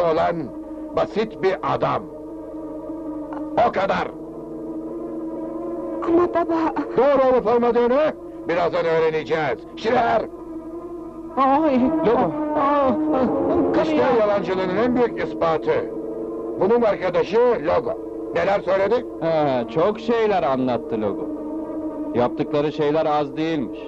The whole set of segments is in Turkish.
olan basit bir adam. O kadar. Ama baba... Doğru olup olmadığını birazdan öğreneceğiz. Şirer, Ay, Lobo. İşte yalancılığının en büyük ispatı. Bunun arkadaşı Logo. Neler söyledi? He, çok şeyler anlattı logo. Yaptıkları şeyler az değilmiş.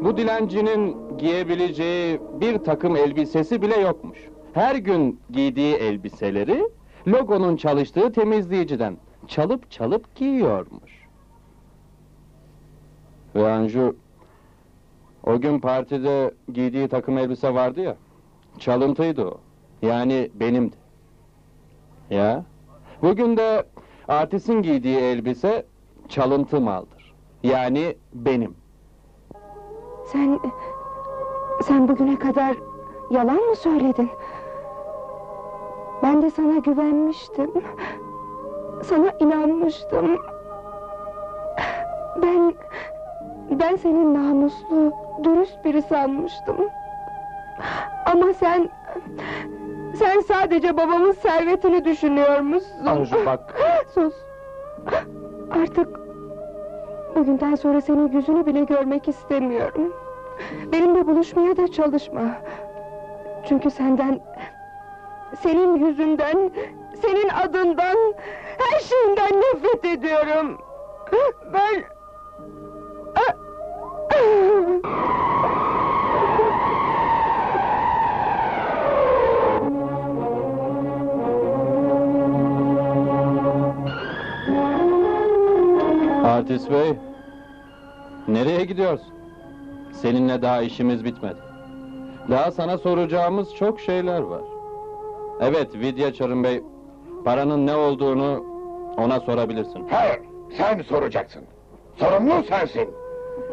Bu dilencinin giyebileceği bir takım elbisesi bile yokmuş. Her gün giydiği elbiseleri logonun çalıştığı temizleyiciden çalıp çalıp giyiyormuş. Ve Anju o gün partide giydiği takım elbise vardı ya. Çalıntıydı o. Yani benimdi. Ya. Bugün de artistin giydiği elbise çalıntı maldır. Yani benim. Sen... Sen bugüne kadar yalan mı söyledin? Ben de sana güvenmiştim. Sana inanmıştım. Ben... Ben senin namuslu, dürüst biri sanmıştım. Ama sen... Sen sadece babamın servetini düşünüyormuşsun. Anju bak. Sus. Artık bugünden sonra senin yüzünü bile görmek istemiyorum. Benimle buluşmaya da çalışma. Çünkü senden, senin yüzünden, senin adından, her şeyinden nefret ediyorum. Ben... Artist bey. Nereye gidiyorsun? Seninle daha işimiz bitmedi. Daha sana soracağımız çok şeyler var. Evet Vidya Çarın Bey. Paranın ne olduğunu ona sorabilirsin. Hayır, sen soracaksın. Sorumlu sensin.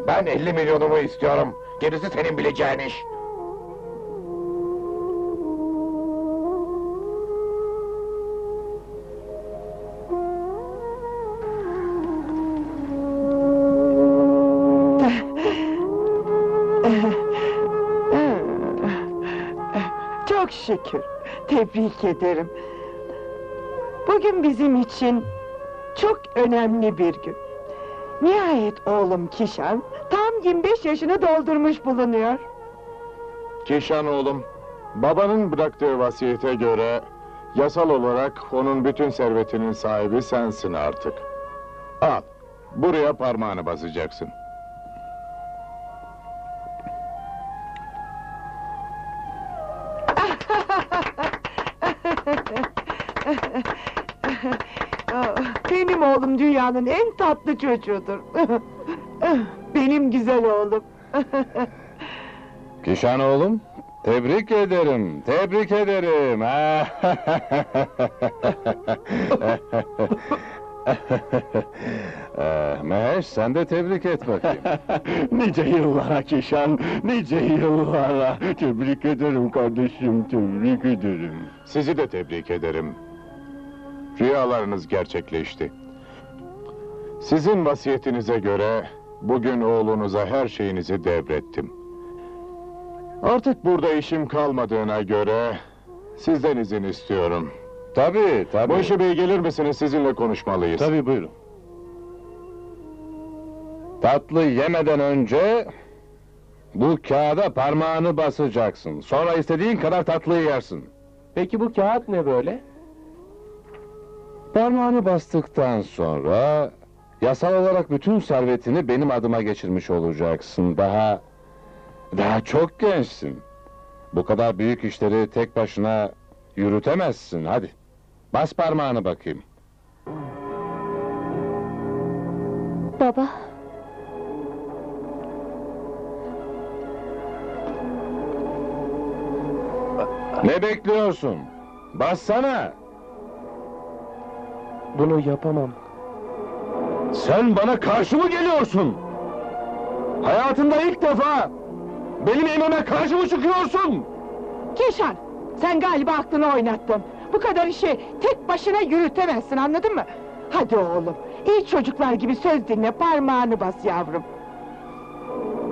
Ben 50 milyonumu istiyorum. Gerisi senin bileceğin iş. Çok şükür. Tebrik ederim. Bugün bizim için çok önemli bir gün. Nihayet oğlum Kişan tam 25 yaşını doldurmuş bulunuyor. Kişan oğlum, babanın bıraktığı vasiyete göre yasal olarak onun bütün servetinin sahibi sensin artık. Al, buraya parmağını basacaksın. Benim oğlum dünyanın en tatlı çocuğudur. Benim güzel oğlum. Kişan oğlum, tebrik ederim, tebrik ederim. Meheş, sen de tebrik et bakayım. nice yıllara Keşan, nice yıllara. Tebrik ederim kardeşim, tebrik ederim. Sizi de tebrik ederim. Rüyalarınız gerçekleşti. Sizin vasiyetinize göre bugün oğlunuza her şeyinizi devrettim. Artık burada işim kalmadığına göre sizden izin istiyorum. Tabii, tabii. Monşe Bey gelir misiniz? Sizinle konuşmalıyız. Tabii buyurun. Tatlı yemeden önce bu kağıda parmağını basacaksın. Sonra istediğin kadar tatlıyı yersin. Peki bu kağıt ne böyle? Parmağını bastıktan sonra yasal olarak bütün servetini benim adıma geçirmiş olacaksın. Daha daha çok gençsin. Bu kadar büyük işleri tek başına yürütemezsin. Hadi. Bas parmağını bakayım. Baba, Ne bekliyorsun? Bassana. Bunu yapamam. Sen bana karşı mı geliyorsun? Hayatında ilk defa benim emime karşı mı çıkıyorsun? Keşan, sen galiba aklını oynattın. Bu kadar işi tek başına yürütemezsin anladın mı? Hadi oğlum, iyi çocuklar gibi söz dinle parmağını bas yavrum.